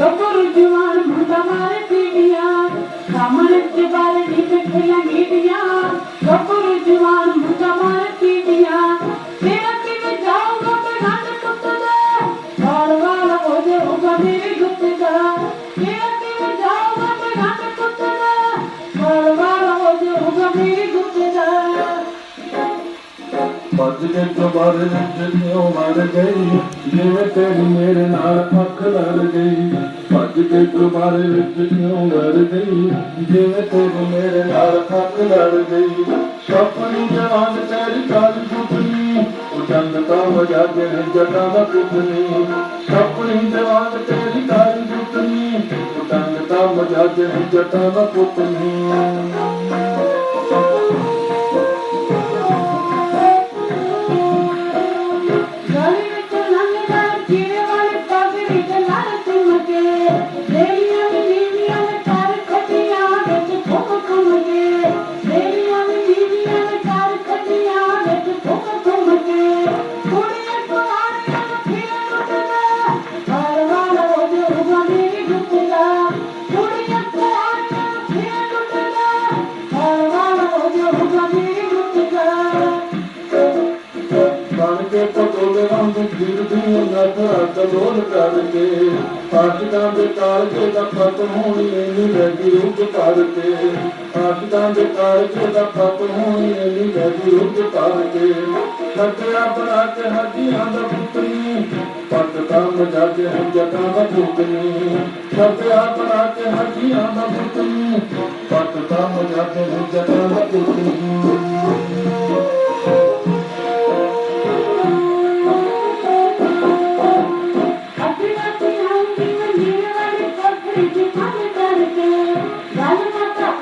గొప్పరు జువాన్ భూతమార పీడియా కమలెత్తి బాల నిపెట్టిన మీడియా గొప్ప ਭੱਜ ਕੇ ਦੁਬਾਰੇ ਵਿੱਚ ਕਿਉਂ ਮਰ ਗਈ, ਜਿਵੇਂ ਤੇਰੀ ਮੇਰੇ ਨਾਲ ਅੱਖ ਲੜ ਗਈ। ਭੱਜ ਕੇ ਦੁਬਾਰੇ ਵਿੱਚ ਕਿਉਂ ਮਰ ਗਈ, ਜਿਵੇਂ ਤੇਰੀ ਮੇਰੇ ਨਾਲ ਅੱਖ ਲੜ ਗਈ। ਸਪਨੀ ਜਵਾਨ ਤੇਰੀ ਕਾਲ ਸੁਪਨੀ ਉਹ ਚੰਦ ਤਾਂ ਵਜਾ ਕੇ ਜਟਾਂ ਦਾ ਪੁੱਤਨੀ ਸਪਨੀ ਜਵਾਨ ਤੇਰੀ ਕਾਲ ਸੁਪਨੀ ਉਹ ਚੰਦ ਤਾਂ ਵਜਾ ਕੇ ਜਟਾਂ ਦਾ ਪੁੱਤਨੀ ਨਜ਼ਰਾਂ ਕਲੋਲ ਕਰਕੇ ਆਸ਼ਿਕਾਂ ਦੇ ਕਾਲਜੇ ਦਾ ਖਤਮ ਹੋਣੀ ਨਹੀਂ ਲੱਗੀ ਰੁੱਕ ਕਰਕੇ ਆਸ਼ਿਕਾਂ ਦੇ ਕਾਲਜੇ ਦਾ ਖਤਮ ਹੋਣੀ ਨਹੀਂ ਲੱਗੀ ਰੁੱਕ ਕਰਕੇ ਲੱਗਿਆ ਬਣਾ ਕੇ ਹੱਡੀਆਂ ਦਾ ਪੁੱਤਰੀ ਪੱਟ ਦਾ ਮਜਾ ਕੇ ਜਟਾਂ ਦਾ ਪੁੱਤਰੀ ਲੱਗਿਆ ਬਣਾ ਕੇ ਹੱਡੀਆਂ ਦਾ ਪੁੱਤਰੀ ਪੱਟ ਦਾ ਮਜਾ ਕੇ ਜਟਾਂ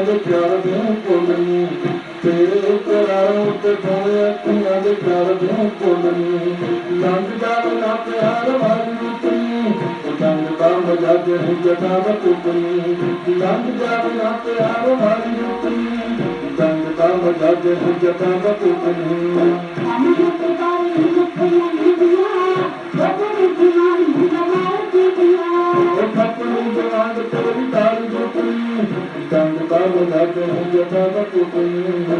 ਅੱਖੀਆਂ ਦੇ ਪਿਆਰ ਦੇ ਬੋਲਣੀ ਤੇਰੇ ਉਤਰਾਰ ਉੱਤੇ ਦੋਵੇਂ ਅੱਖੀਆਂ ਦੇ ਪਿਆਰ ਦੇ ਬੋਲਣੀ ਲੰਘ ਜਾਵੇ ਨਾ ਪਿਆਰ ਵਾਲੀ ਰੁਤਨੀ ਉਹ ਜੰਗ ਦਾ ਮਜਾ ਦੇ ਜਟਾ ਦਾ ਪੁੱਤਨੀ ਲੰਘ ਜਾਵੇ ਨਾ ਪਿਆਰ ਵਾਲੀ ਰੁਤਨੀ ਜੰਗ ਦਾ ਮਜਾ ਦੇ ਜਟਾ ਦਾ ਪੁੱਤਨੀ I'm not the body, I'm the ಕಾಲ ಕುಟುಂಬ